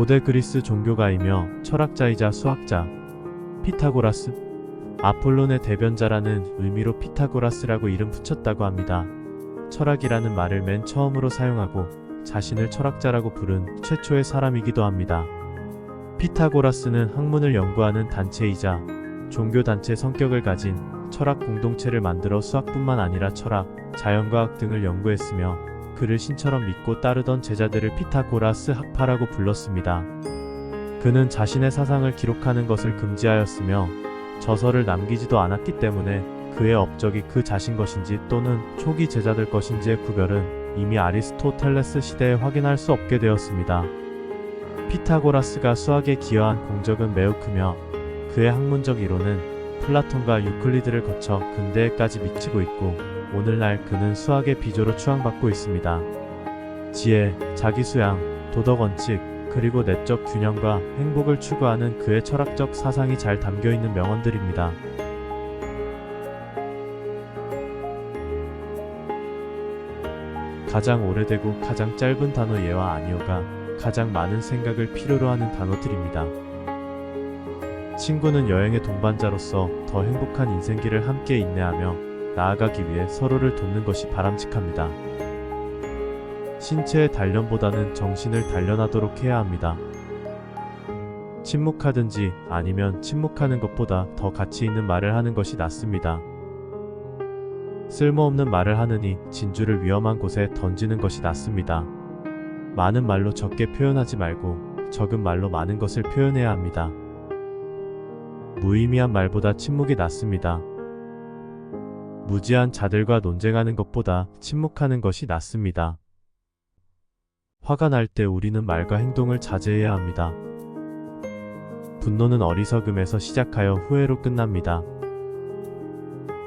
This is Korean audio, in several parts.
고대 그리스 종교가이며 철학자이자 수학자 피타고라스 아폴론의 대변자라는 의미로 피타고라스라고 이름 붙였다고 합니다. 철학이라는 말을 맨 처음으로 사용하고 자신을 철학자라고 부른 최초의 사람이기도 합니다. 피타고라스는 학문을 연구하는 단체이자 종교단체 성격을 가진 철학 공동체를 만들어 수학뿐만 아니라 철학, 자연과학 등을 연구했으며 그를 신처럼 믿고 따르던 제자들을 피타고라스 학파라고 불렀습니다. 그는 자신의 사상을 기록하는 것을 금지하였으며 저서를 남기지도 않았기 때문에 그의 업적이 그 자신 것인지 또는 초기 제자들 것인지의 구별은 이미 아리스토텔레스 시대에 확인할 수 없게 되었습니다. 피타고라스가 수학에 기여한 공적은 매우 크며 그의 학문적 이론은 플라톤과 유클리드를 거쳐 근대에까지 미치고 있고 오늘날 그는 수학의 비조로 추앙받고 있습니다. 지혜, 자기수양, 도덕원칙, 그리고 내적 균형과 행복을 추구하는 그의 철학적 사상이 잘 담겨 있는 명언들입니다. 가장 오래되고 가장 짧은 단어 예와 아니오가 가장 많은 생각을 필요로 하는 단어들입니다. 친구는 여행의 동반자로서 더 행복한 인생길을 함께 인내하며 나아가기 위해 서로를 돕는 것이 바람직합니다. 신체의 단련보다는 정신을 단련하도록 해야 합니다. 침묵하든지 아니면 침묵하는 것보다 더 가치 있는 말을 하는 것이 낫습니다. 쓸모없는 말을 하느니 진주를 위험한 곳에 던지는 것이 낫습니다. 많은 말로 적게 표현하지 말고 적은 말로 많은 것을 표현해야 합니다. 무의미한 말보다 침묵이 낫습니다. 무지한 자들과 논쟁하는 것보다 침묵하는 것이 낫습니다. 화가 날 때 우리는 말과 행동을 자제해야 합니다. 분노는 어리석음에서 시작하여 후회로 끝납니다.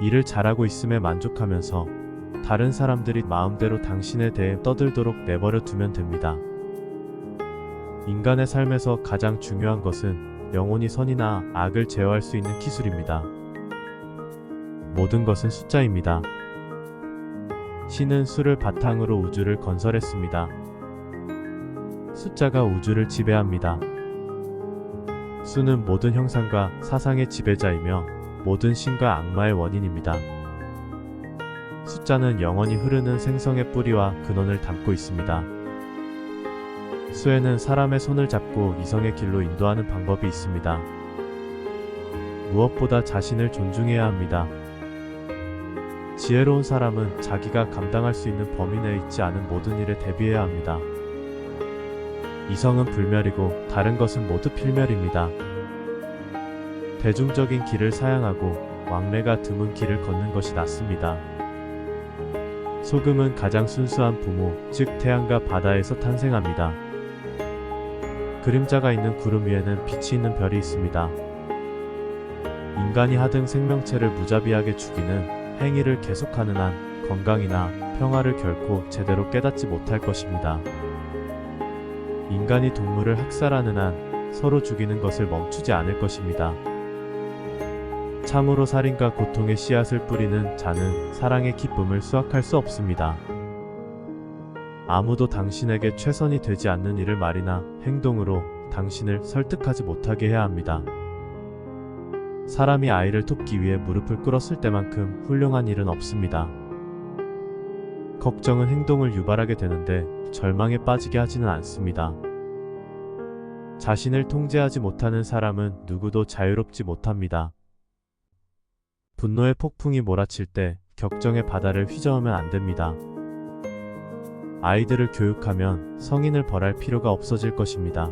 일을 잘하고 있음에 만족하면서 다른 사람들이 마음대로 당신에 대해 떠들도록 내버려 두면 됩니다. 인간의 삶에서 가장 중요한 것은 영혼이 선이나 악을 제어할 수 있는 기술입니다. 모든 것은 숫자입니다. 신은 수를 바탕으로 우주를 건설했습니다. 숫자가 우주를 지배합니다. 수는 모든 형상과 사상의 지배자이며 모든 신과 악마의 원인입니다. 숫자는 영원히 흐르는 생성의 뿌리와 근원을 담고 있습니다. 수에는 사람의 손을 잡고 이성의 길로 인도하는 방법이 있습니다. 무엇보다 자신을 존중해야 합니다. 지혜로운 사람은 자기가 감당할 수 있는 범위 내에 있지 않은 모든 일에 대비해야 합니다. 이성은 불멸이고 다른 것은 모두 필멸입니다. 대중적인 길을 사양하고 왕래가 드문 길을 걷는 것이 낫습니다. 소금은 가장 순수한 부모, 즉 태양과 바다에서 탄생합니다. 그림자가 있는 구름 위에는 빛이 있는 별이 있습니다. 인간이 하등 생명체를 무자비하게 죽이는 행위를 계속하는 한 건강이나 평화를 결코 제대로 깨닫지 못할 것입니다. 인간이 동물을 학살하는 한 서로 죽이는 것을 멈추지 않을 것입니다. 참으로 살인과 고통의 씨앗을 뿌리는 자는 사랑의 기쁨을 수확할 수 없습니다. 아무도 당신에게 최선이 되지 않는 일을 말이나 행동으로 당신을 설득하지 못하게 해야 합니다. 사람이 아이를 돕기 위해 무릎을 꿇었을 때만큼 훌륭한 일은 없습니다. 걱정은 행동을 유발하게 되는데 절망에 빠지게 하지는 않습니다. 자신을 통제하지 못하는 사람은 누구도 자유롭지 못합니다. 분노의 폭풍이 몰아칠 때 격정의 바다를 휘저으면 안 됩니다. 아이들을 교육하면 성인을 벌할 필요가 없어질 것입니다.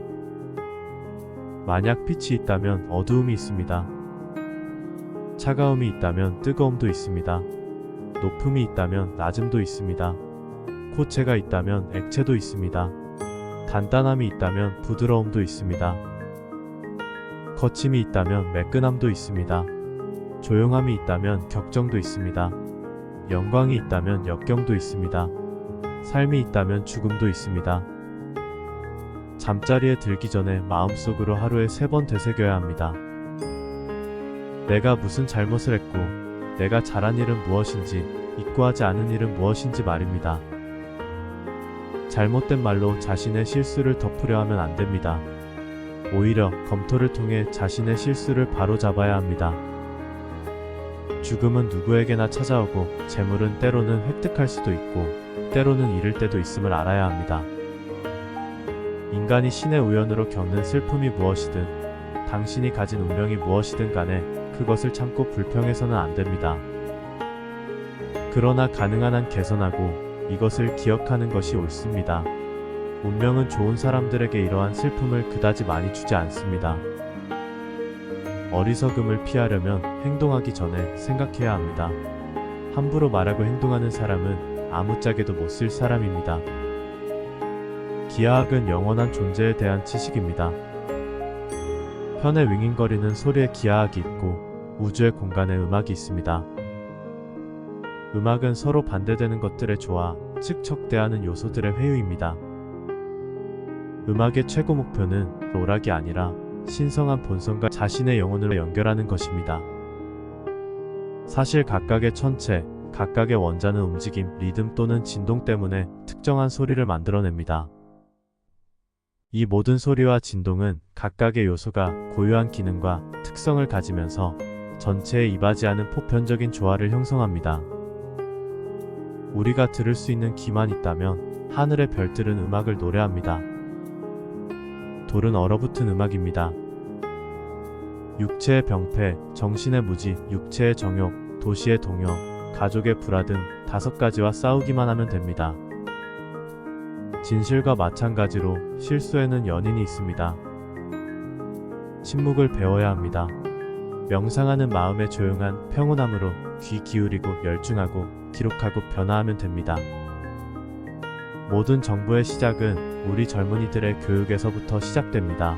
만약 빛이 있다면 어두움이 있습니다. 차가움이 있다면 뜨거움도 있습니다. 높음이 있다면 낮음도 있습니다. 고체가 있다면 액체도 있습니다. 단단함이 있다면 부드러움도 있습니다. 거침이 있다면 매끈함도 있습니다. 조용함이 있다면 격정도 있습니다. 영광이 있다면 역경도 있습니다. 삶이 있다면 죽음도 있습니다. 잠자리에 들기 전에 마음속으로 하루에 세 번 되새겨야 합니다. 내가 무슨 잘못을 했고, 내가 잘한 일은 무엇인지, 잊고 하지 않은 일은 무엇인지 말입니다. 잘못된 말로 자신의 실수를 덮으려 하면 안 됩니다. 오히려 검토를 통해 자신의 실수를 바로잡아야 합니다. 죽음은 누구에게나 찾아오고 재물은 때로는 획득할 수도 있고 때로는 잃을 때도 있음을 알아야 합니다. 인간이 신의 우연으로 겪는 슬픔이 무엇이든 당신이 가진 운명이 무엇이든 간에 그것을 참고 불평해서는 안 됩니다. 그러나 가능한 한 개선하고 이것을 기억하는 것이 옳습니다. 운명은 좋은 사람들에게 이러한 슬픔을 그다지 많이 주지 않습니다. 어리석음을 피하려면 행동하기 전에 생각해야 합니다. 함부로 말하고 행동하는 사람은 아무짝에도 못 쓸 사람입니다. 기하학은 영원한 존재에 대한 지식입니다. 현에 윙윙거리는 소리에 기하학이 있고 우주의 공간에 음악이 있습니다. 음악은 서로 반대되는 것들의 조화, 즉 적대하는 요소들의 회유입니다. 음악의 최고 목표는 롤락이 아니라 신성한 본성과 자신의 영혼으로 연결하는 것입니다. 사실 각각의 천체, 각각의 원자는 움직임, 리듬 또는 진동 때문에 특정한 소리를 만들어냅니다. 이 모든 소리와 진동은 각각의 요소가 고유한 기능과 특성을 가지면서 전체에 이바지하는 보편적인 조화를 형성합니다. 우리가 들을 수 있는 귀만 있다면 하늘의 별들은 음악을 노래합니다. 돌은 얼어붙은 음악입니다. 육체의 병폐, 정신의 무지, 육체의 정욕, 도시의 동요, 가족의 불화 등 다섯 가지와 싸우기만 하면 됩니다. 진실과 마찬가지로 실수에는 연인이 있습니다. 침묵을 배워야 합니다. 명상하는 마음의 조용한 평온함으로 귀 기울이고 열중하고 기록하고 변화하면 됩니다. 모든 정보의 시작은 우리 젊은이들의 교육에서부터 시작됩니다.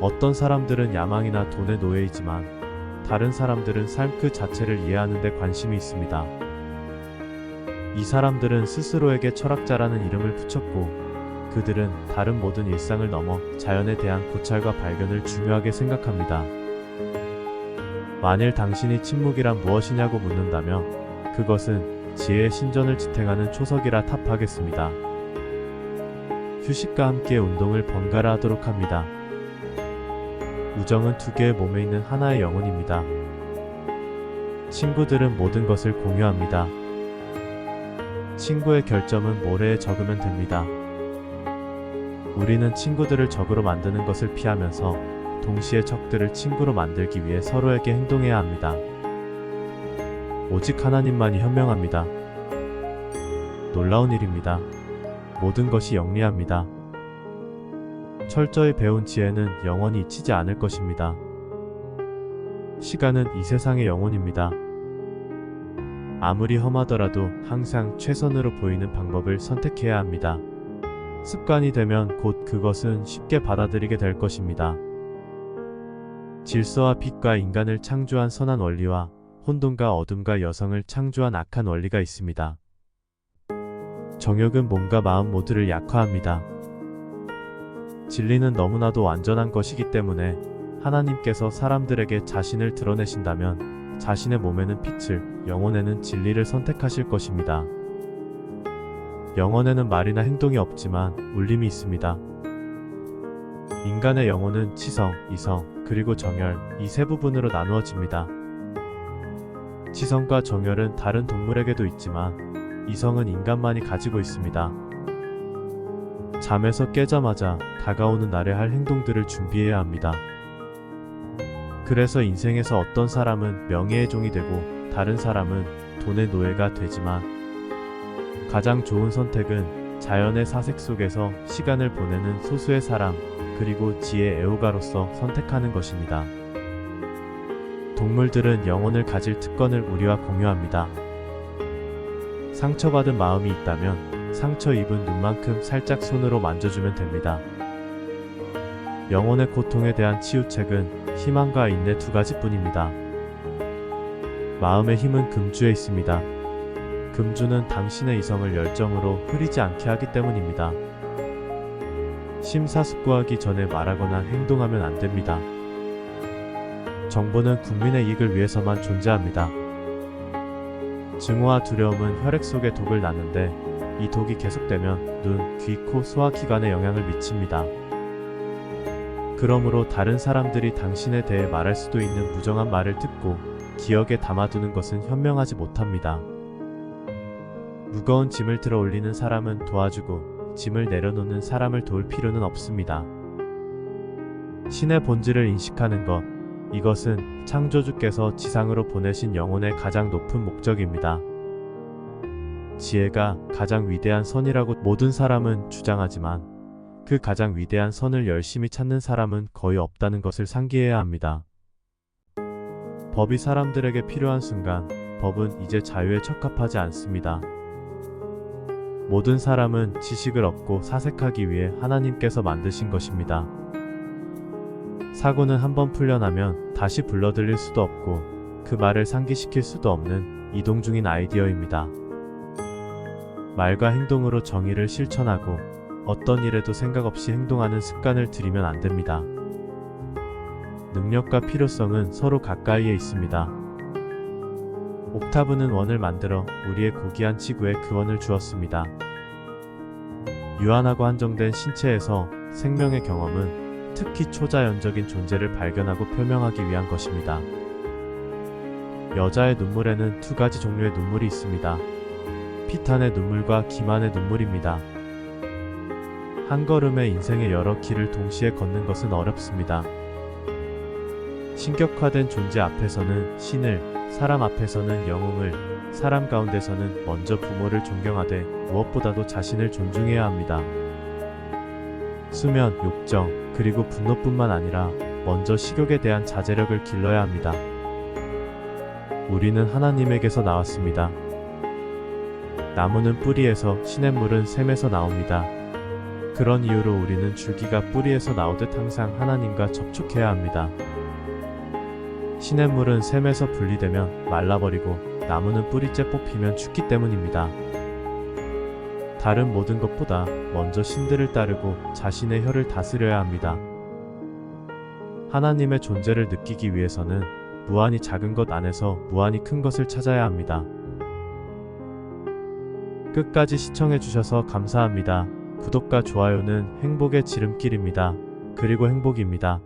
어떤 사람들은 야망이나 돈의 노예이지만 다른 사람들은 삶 그 자체를 이해하는 데 관심이 있습니다. 이 사람들은 스스로에게 철학자라는 이름을 붙였고 그들은 다른 모든 일상을 넘어 자연에 대한 고찰과 발견을 중요하게 생각합니다. 만일 당신이 침묵이란 무엇이냐고 묻는다면 그것은 지혜의 신전을 지탱하는 초석이라 탑하겠습니다. 휴식과 함께 운동을 번갈아 하도록 합니다. 우정은 두 개의 몸에 있는 하나의 영혼입니다. 친구들은 모든 것을 공유합니다. 친구의 결점은 모래에 적으면 됩니다. 우리는 친구들을 적으로 만드는 것을 피하면서 동시에 적들을 친구로 만들기 위해 서로에게 행동해야 합니다. 오직 하나님만이 현명합니다. 놀라운 일입니다. 모든 것이 영리합니다. 철저히 배운 지혜는 영원히 잊히지 않을 것입니다. 시간은 이 세상의 영혼입니다. 아무리 험하더라도 항상 최선으로 보이는 방법을 선택해야 합니다. 습관이 되면 곧 그것은 쉽게 받아들이게 될 것입니다. 질서와 빛과 인간을 창조한 선한 원리와 혼돈과 어둠과 여성을 창조한 악한 원리가 있습니다. 정욕은 몸과 마음 모두를 약화합니다. 진리는 너무나도 완전한 것이기 때문에 하나님께서 사람들에게 자신을 드러내신다면 자신의 몸에는 빛을, 영혼에는 진리를 선택하실 것입니다. 영혼에는 말이나 행동이 없지만 울림이 있습니다. 인간의 영혼은 치성, 이성, 그리고 정열 이 세 부분으로 나누어집니다. 치성과 정열은 다른 동물에게도 있지만 이성은 인간만이 가지고 있습니다. 잠에서 깨자마자 다가오는 날에 할 행동들을 준비해야 합니다. 그래서 인생에서 어떤 사람은 명예의 종이 되고 다른 사람은 돈의 노예가 되지만 가장 좋은 선택은 자연의 사색 속에서 시간을 보내는 소수의 사람 그리고 지혜 애호가로서 선택하는 것입니다. 동물들은 영혼을 가질 특권을 우리와 공유합니다. 상처받은 마음이 있다면 상처 입은 눈만큼 살짝 손으로 만져주면 됩니다. 영혼의 고통에 대한 치유책은 희망과 인내 두 가지뿐입니다. 마음의 힘은 금주에 있습니다. 금주는 당신의 이성을 열정으로 흐리지 않게 하기 때문입니다. 심사숙고하기 전에 말하거나 행동하면 안 됩니다. 정보는 국민의 이익을 위해서만 존재합니다. 증오와 두려움은 혈액 속에 독을 낳는데 이 독이 계속되면 눈, 귀, 코, 소화기관에 영향을 미칩니다. 그러므로 다른 사람들이 당신에 대해 말할 수도 있는 부정한 말을 듣고 기억에 담아두는 것은 현명하지 못합니다. 무거운 짐을 들어 올리는 사람은 도와주고 짐을 내려놓는 사람을 도울 필요는 없습니다. 신의 본질을 인식하는 것, 이것은 창조주께서 지상으로 보내신 영혼의 가장 높은 목적입니다. 지혜가 가장 위대한 선이라고 모든 사람은 주장하지만 그 가장 위대한 선을 열심히 찾는 사람은 거의 없다는 것을 상기해야 합니다. 법이 사람들에게 필요한 순간 법은 이제 자유에 적합하지 않습니다. 모든 사람은 지식을 얻고 사색하기 위해 하나님께서 만드신 것입니다. 사고는 한번 풀려나면 다시 불러들일 수도 없고 그 말을 상기시킬 수도 없는 이동 중인 아이디어입니다. 말과 행동으로 정의를 실천하고 어떤 일에도 생각 없이 행동하는 습관을 들이면 안 됩니다. 능력과 필요성은 서로 가까이에 있습니다. 옥타브는 원을 만들어 우리의 고귀한 지구에 그 원을 주었습니다. 유한하고 한정된 신체에서 생명의 경험은 특히 초자연적인 존재를 발견하고 표명하기 위한 것입니다. 여자의 눈물에는 두 가지 종류의 눈물이 있습니다. 피탄의 눈물과 기만의 눈물입니다. 한 걸음의 인생의 여러 길을 동시에 걷는 것은 어렵습니다. 신격화된 존재 앞에서는 신을, 사람 앞에서는 영웅을, 사람 가운데서는 먼저 부모를 존경하되 무엇보다도 자신을 존중해야 합니다. 수면, 욕정, 그리고 분노뿐만 아니라 먼저 식욕에 대한 자제력을 길러야 합니다. 우리는 하나님에게서 나왔습니다. 나무는 뿌리에서, 시냇물은 샘에서 나옵니다. 그런 이유로 우리는 줄기가 뿌리에서 나오듯 항상 하나님과 접촉해야 합니다. 시냇물은 샘에서 분리되면 말라버리고 나무는 뿌리째 뽑히면 죽기 때문입니다. 다른 모든 것보다 먼저 신들을 따르고 자신의 혀를 다스려야 합니다. 하나님의 존재를 느끼기 위해서는 무한히 작은 것 안에서 무한히 큰 것을 찾아야 합니다. 끝까지 시청해주셔서 감사합니다. 구독과 좋아요는 행복의 지름길입니다. 그리고 행복입니다.